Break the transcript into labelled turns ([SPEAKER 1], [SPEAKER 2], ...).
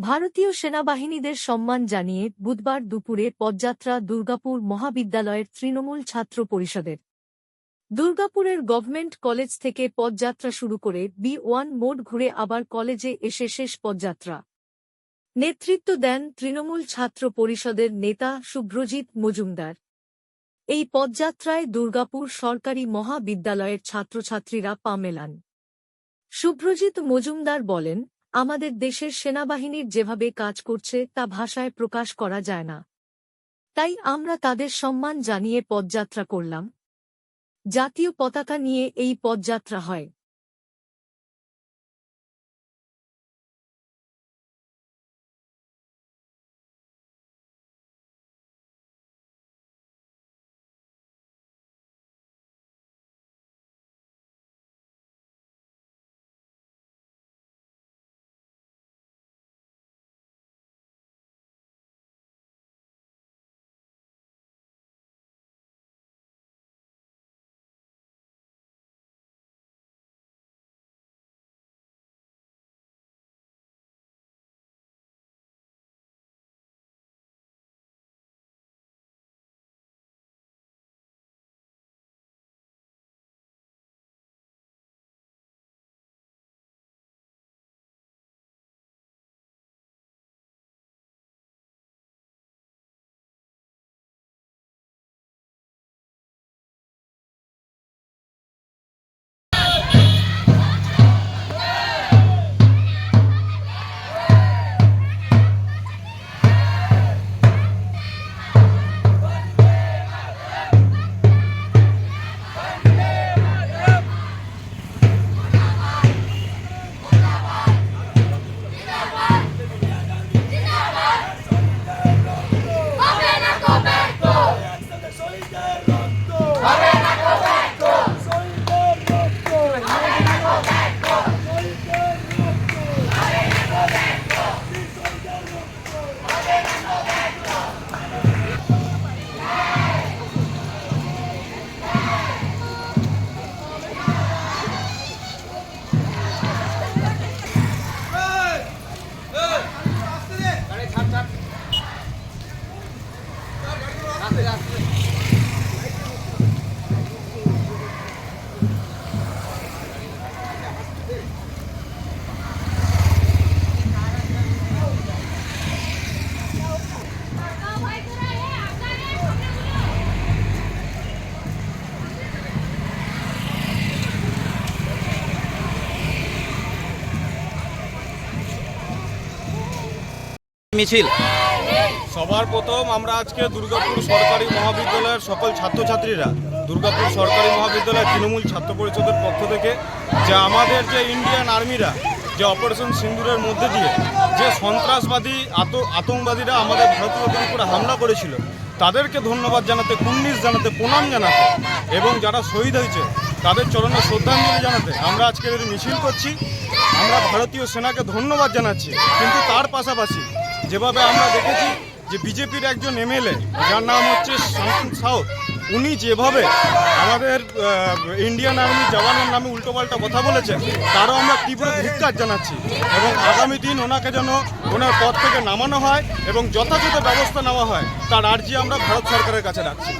[SPEAKER 1] ভারতীয় সেনাবাহিনীদের সম্মান জানিয়ে বুধবার দুপুরে পদযাত্রা দুর্গাপুর মহাবিদ্যালয়ের তৃণমূল ছাত্র পরিষদের। দুর্গাপুরের গভর্নমেন্ট কলেজ থেকে পদযাত্রা শুরু করে বি ওয়ান মোড ঘুরে আবার কলেজে এসে শেষ পদযাত্রা নেতৃত্ব দেন তৃণমূল ছাত্র পরিষদের নেতা শুভ্রজিৎ মজুমদার। এই পদযাত্রায় দুর্গাপুর সরকারি মহাবিদ্যালয়ের ছাত্রছাত্রীরা পা মেলান। শুভ্রজিৎ মজুমদার বলেন আমাদের দেশের সেনাবাহিনীর যেভাবে কাজ করছে, তা ভাষায় প্রকাশ করা যায় না। তাই আমরা তাদের সম্মান জানিয়ে পদযাত্রা করলাম। জাতীয় পতাকা নিয়ে এই পদযাত্রা হয়।
[SPEAKER 2] মিছিল।
[SPEAKER 3] সবার প্রথম আমরা আজকে দুর্গাপুর সরকারি মহাবিদ্যালয়ের সকল ছাত্রছাত্রীরা, দুর্গাপুর সরকারি মহাবিদ্যালয়ের তৃণমূল ছাত্র পরিষদের পক্ষ থেকে, যে আমাদের যে ইন্ডিয়ান আর্মিরা, যে অপারেশন সিন্দুরের মধ্যে দিয়ে যে সন্ত্রাসবাদী, আত, আতঙ্কবাদীরা আমাদের ভারতীয়দের উপরে হামলা করেছিল, তাদেরকে ধন্যবাদ জানাতে কুন্নিস জানাতে, প্রণাম জানাতে এবং যারা শহীদ হয়েছে, তাদের চরণে শ্রদ্ধাঞ্জলি জানাতে আমরা আজকে মিছিল করছি। আমরা ভারতীয় সেনাকে ধন্যবাদ জানাচ্ছি, কিন্তু তার পাশাপাশি যেভাবে আমরা দেখেছি যে বিজেপির একজন এমএলএ, যার নাম হচ্ছে শান্তন সাউথ, উনি যেভাবে আমাদের ইন্ডিয়ান আর্মি জওয়ানের নামে উল্টোপাল্টা কথা বলেছেন, তারও আমরা তীব্র ধিক্কার জানাচ্ছি এবং আগামী দিন ওনাকে যেন ওনার পদ থেকে নামানো হয় এবং যথাযথ ব্যবস্থা নেওয়া হয়, তার আর্জি আমরা ভারত সরকারের কাছে রাখছি।